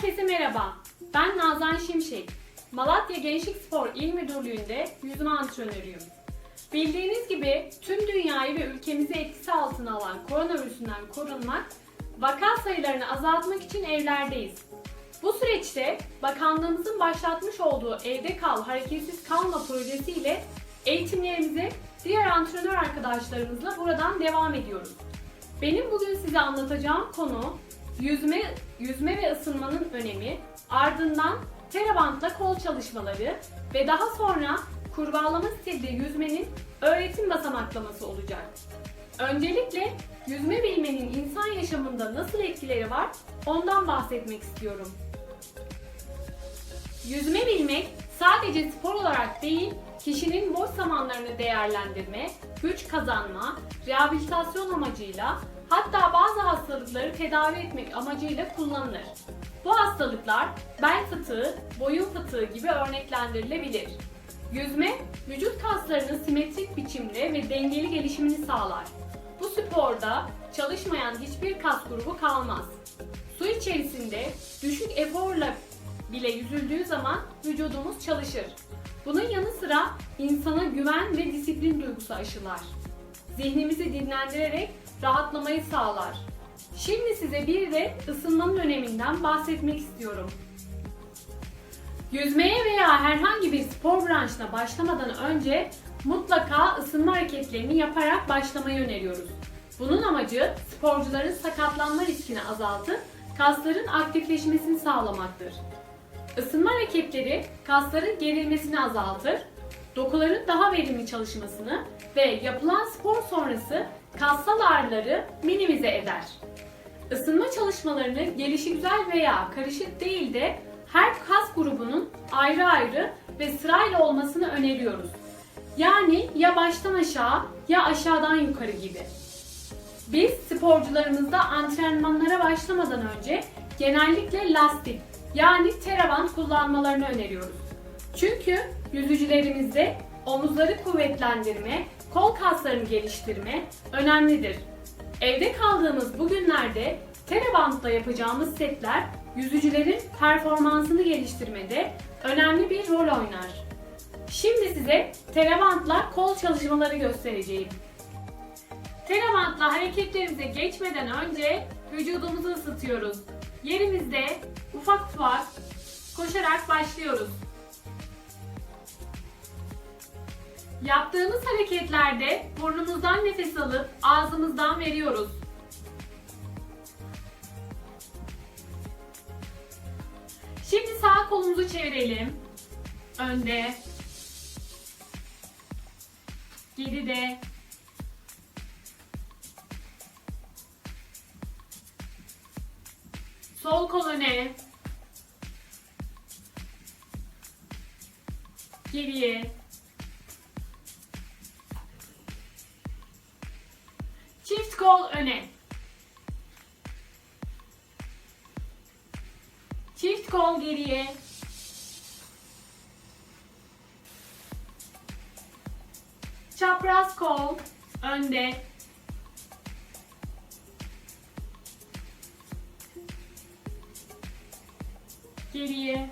Herkese merhaba. Ben Nazan Şimşek. Malatya Gençlik Spor İl Müdürlüğü'nde yüzme antrenörüyüm. Bildiğiniz gibi tüm dünyayı ve ülkemizi etkisi altına alan koronavirüsünden korunmak, vaka sayılarını azaltmak için evlerdeyiz. Bu süreçte bakanlığımızın başlatmış olduğu Evde Kal, Hareketsiz Kalma projesiyle eğitimlerimize diğer antrenör arkadaşlarımızla buradan devam ediyoruz. Benim bugün size anlatacağım konu yüzme, yüzme ve ısınmanın önemi, ardından terabantla kol çalışmaları ve daha sonra kurbağalama stilde yüzmenin öğretim basamaklaması olacak. Öncelikle yüzme bilmenin insan yaşamında nasıl etkileri var ondan bahsetmek istiyorum. Yüzme bilmek sadece spor olarak değil, kişinin boş zamanlarını değerlendirme, güç kazanma, rehabilitasyon amacıyla hatta bazı hastalıkları tedavi etmek amacıyla kullanılır. Bu hastalıklar bel fıtığı, boyun fıtığı gibi örneklendirilebilir. Yüzme, vücut kaslarının simetrik biçimde ve dengeli gelişimini sağlar. Bu sporda çalışmayan hiçbir kas grubu kalmaz. Su içerisinde düşük eforla bile yüzüldüğü zaman vücudumuz çalışır. Bunun yanı sıra insana güven ve disiplin duygusu aşılar. Zihnimizi dinlendirerek rahatlamayı sağlar. Şimdi size bir de ısınmanın öneminden bahsetmek istiyorum. Yüzmeye veya herhangi bir spor branşına başlamadan önce mutlaka ısınma hareketlerini yaparak başlamayı öneriyoruz. Bunun amacı sporcuların sakatlanma riskini azaltıp kasların aktifleşmesini sağlamaktır. Isınma hareketleri kasların gerilmesini azaltır, dokuların daha verimli çalışmasını ve yapılan spor sonrası kassal ağrıları minimize eder. Isınma çalışmalarını gelişigüzel veya karışık değil de her kas grubunun ayrı ayrı ve sırayla olmasını öneriyoruz. Yani ya baştan aşağı ya aşağıdan yukarı gibi. Biz sporcularımızda antrenmanlara başlamadan önce genellikle lastik yani teraband kullanmalarını öneriyoruz. Çünkü yüzücülerimizde omuzları kuvvetlendirme, kol kaslarını geliştirme önemlidir. Evde kaldığımız bu günlerde terabandla yapacağımız setler yüzücülerin performansını geliştirmede önemli bir rol oynar. Şimdi size terabandla kol çalışmaları göstereceğim. Terabandla hareketlerimize geçmeden önce vücudumuzu ısıtıyoruz. Yerimizde ufak ufak koşarak başlıyoruz. Yaptığımız hareketlerde burnumuzdan nefes alıp ağzımızdan veriyoruz. Şimdi sağ kolumuzu çevirelim. Önde. Geride. Sol kol öne. Geriye. Kol öne. Çift kol geriye. Çapraz kol önde. Geriye.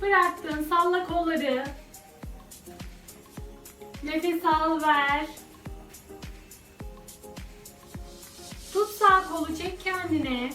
Bıraktın. Salla kolları. Nefes al ver. Tut sağ kolu çek kendine.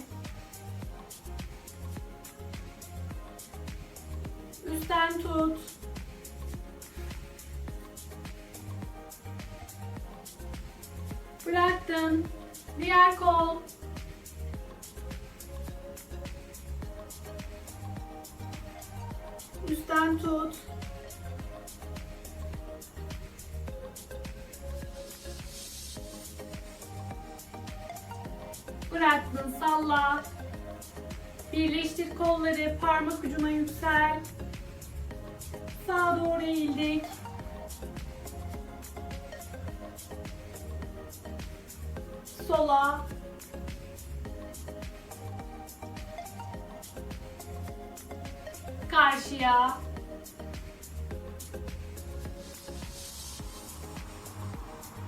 Salla. Birleştir kolları parmak ucuna yüksel. Sağa doğru eğildik. Sola.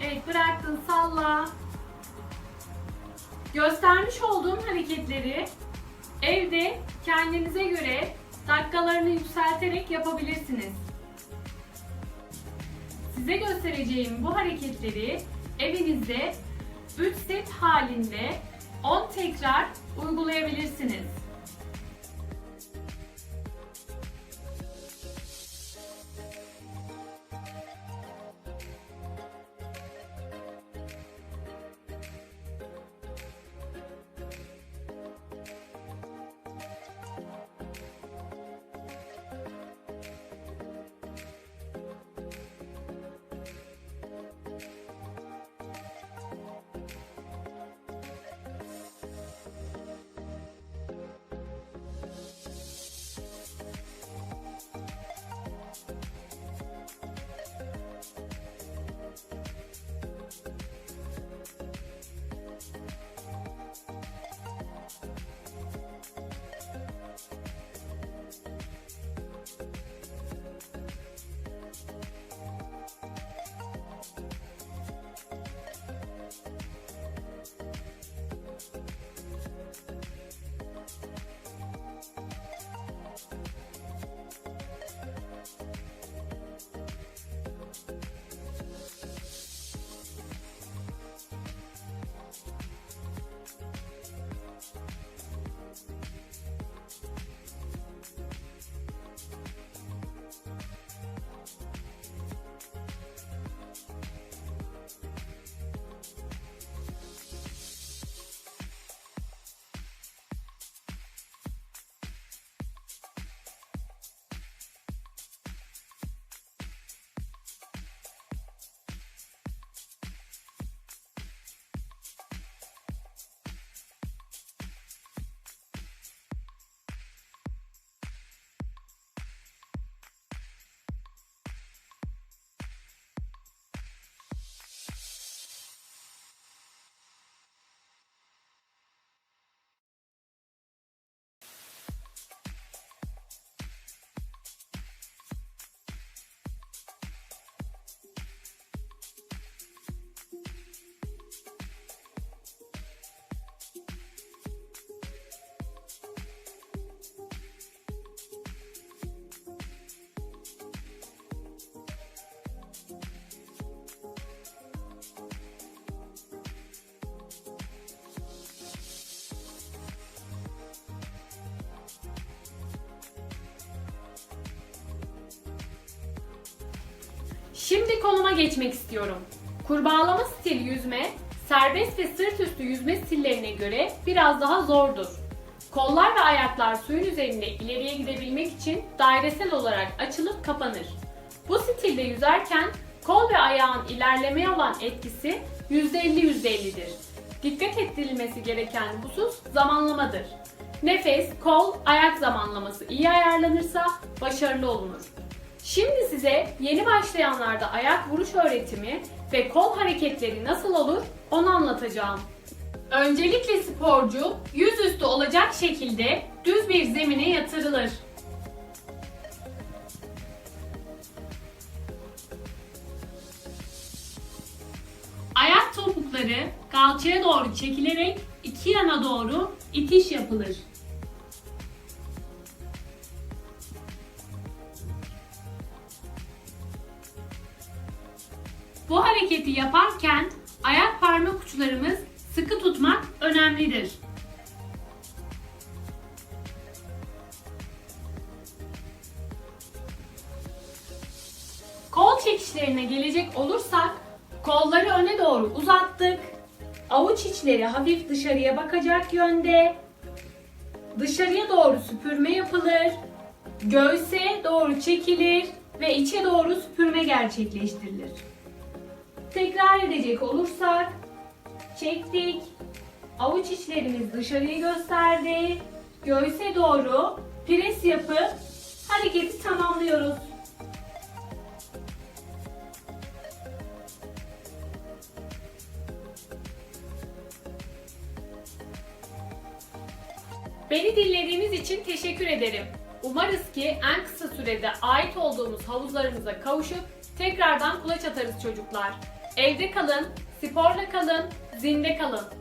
Evet bıraktın salla. Göstermiş olduğum hareketleri evde kendinize göre dakikalarını yükselterek yapabilirsiniz. Size göstereceğim bu hareketleri evinizde 3 set halinde 10 tekrar uygulayabilirsiniz. Şimdi konuma geçmek istiyorum. Kurbağalama stil yüzme, serbest ve sırt üstü yüzme stillerine göre biraz daha zordur. Kollar ve ayaklar suyun üzerinde ileriye gidebilmek için dairesel olarak açılıp kapanır. Bu stilde yüzerken kol ve ayağın ilerlemeye olan etkisi %50-%50'dir. Dikkat edilmesi gereken husus zamanlamadır. Nefes, kol, ayak zamanlaması iyi ayarlanırsa başarılı olunur. Şimdi size yeni başlayanlarda ayak vuruş öğretimi ve kol hareketleri nasıl olur onu anlatacağım. Öncelikle sporcu yüzüstü olacak şekilde düz bir zemine yatırılır. Ayak topukları kalçaya doğru çekilerek iki yana doğru itiş yapılır. Bu hareketi yaparken ayak parmak uçlarımız sıkı tutmak önemlidir. Kol çekişlerine gelecek olursak kolları öne doğru uzattık. Avuç içleri hafif dışarıya bakacak yönde. Dışarıya doğru süpürme yapılır. Göğse doğru çekilir ve içe doğru süpürme gerçekleştirilir. Tekrar edecek olursak çektik. Avuç içlerimiz dışarıyı gösterdi. Göğse doğru pres yapıp hareketi tamamlıyoruz. Beni dinlediğiniz için teşekkür ederim. Umarız ki en kısa sürede ait olduğumuz havuzlarımıza kavuşup tekrardan kulaç atarız çocuklar. Evde kalın, sporla kalın, zinde kalın.